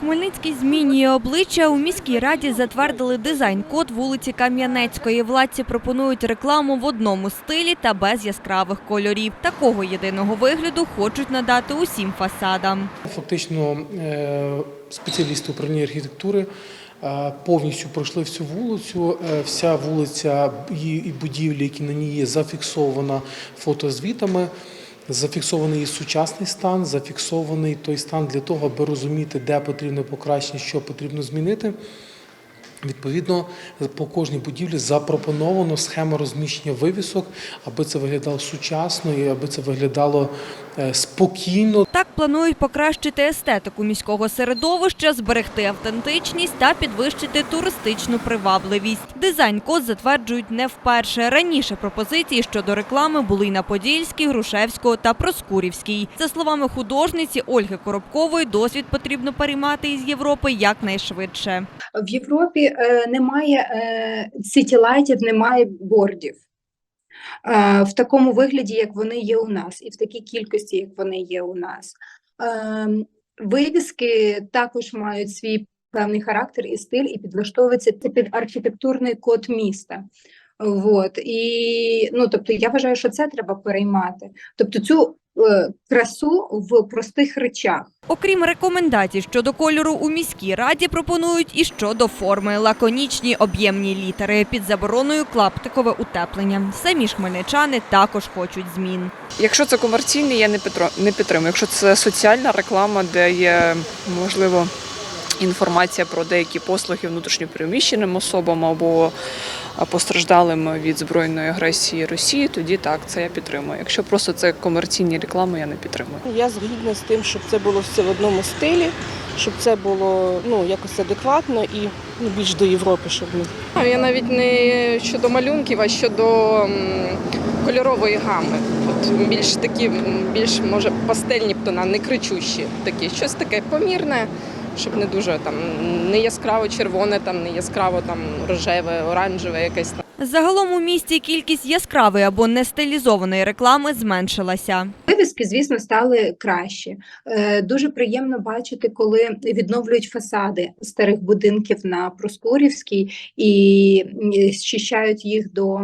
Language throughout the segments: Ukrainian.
Хмельницький змінює обличчя. У міській раді затвердили дизайн-код вулиці Кам'янецької. Владці пропонують рекламу в одному стилі та без яскравих кольорів. Такого єдиного вигляду хочуть надати усім фасадам. Фактично е, спеціалісти управління архітектури е, повністю пройшли всю вулицю. Е, Вся вулиця і будівлі, які на ній є, зафіксована фотозвітами. Зафіксований і сучасний стан, зафіксований той стан для того, аби розуміти, де потрібно покращення, що потрібно змінити. Відповідно, по кожній будівлі запропоновано схема розміщення вивісок, аби це виглядало сучасно і аби це виглядало е, спокійно, Так планують покращити естетику міського середовища, зберегти автентичність та підвищити туристичну привабливість. Дизайн-код затверджують не вперше. Раніше пропозиції щодо реклами були й на Подільській, Грушевського та Проскурівській. За словами художниці Ольги Коробкової, досвід потрібно переймати із Європи якнайшвидше. В Європі немає е, сітілайтів, немає бордів е, в такому вигляді, як вони є у нас, і в такій кількості, як вони є у нас. Е, вивіски також мають свій певний характер і стиль, і підлаштовуються під архітектурний код міста. Вот. І, ну, тобто, я вважаю, що це треба переймати. Тобто цю е, красу в простих речах. Окрім рекомендацій щодо кольору у міській раді пропонують і щодо форми лаконічні об'ємні літери під забороною клаптикове утеплення. Самі ж хмельничани також хочуть змін. Якщо це комерційний, я не підтримую. Якщо це соціальна реклама, де є можливо інформація про деякі послуги внутрішньопереміщеним особам або постраждалим від збройної агресії Росії, тоді так, це я підтримую. Якщо просто це комерційні реклами, я не підтримую. Я згідна з тим, щоб це було все в одному стилі, щоб це було ну якось адекватно і ну, більш до Європи, щоб ми Я навіть не щодо малюнків, а щодо кольорової гами. От більш такі, більш може пастельні тона, не кричущі такі. Щось таке помірне, щоб не дуже там не яскраво червоне, там не яскраво там рожеве, оранжеве, якесь там. Загалом у місті кількість яскравої або нестилізованої реклами зменшилася. Вивіски, звісно, стали кращі. Е, Дуже приємно бачити, коли відновлюють фасади старих будинків на Проскурівській і зчищають їх до,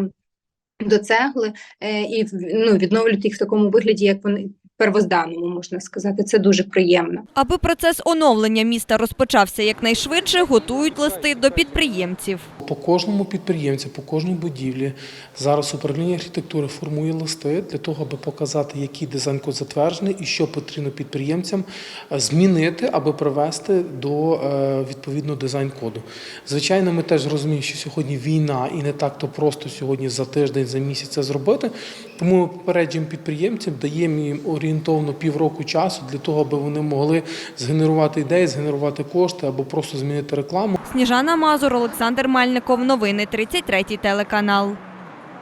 до цегли е, і в- ну, відновлюють їх в такому вигляді, як вони первозданному, можна сказати. Це дуже приємно. Аби процес оновлення міста розпочався якнайшвидше, готують листи до підприємців. По кожному підприємцю, по кожній будівлі зараз управління архітектури формує листи для того, аби показати, який дизайн-код затверджений і що потрібно підприємцям змінити, аби привести до е, відповідного дизайн-коду. Звичайно, ми теж розуміємо, що сьогодні війна і не так то просто сьогодні за тиждень, за місяць це зробити. Тому ми попереджуємо підприємців, даємо їм орієнтовно півроку часу для того, аби вони могли згенерувати ідеї, згенерувати кошти або просто змінити рекламу. Сніжана Мазур, Олександр Мельников. Новини 33 телеканал.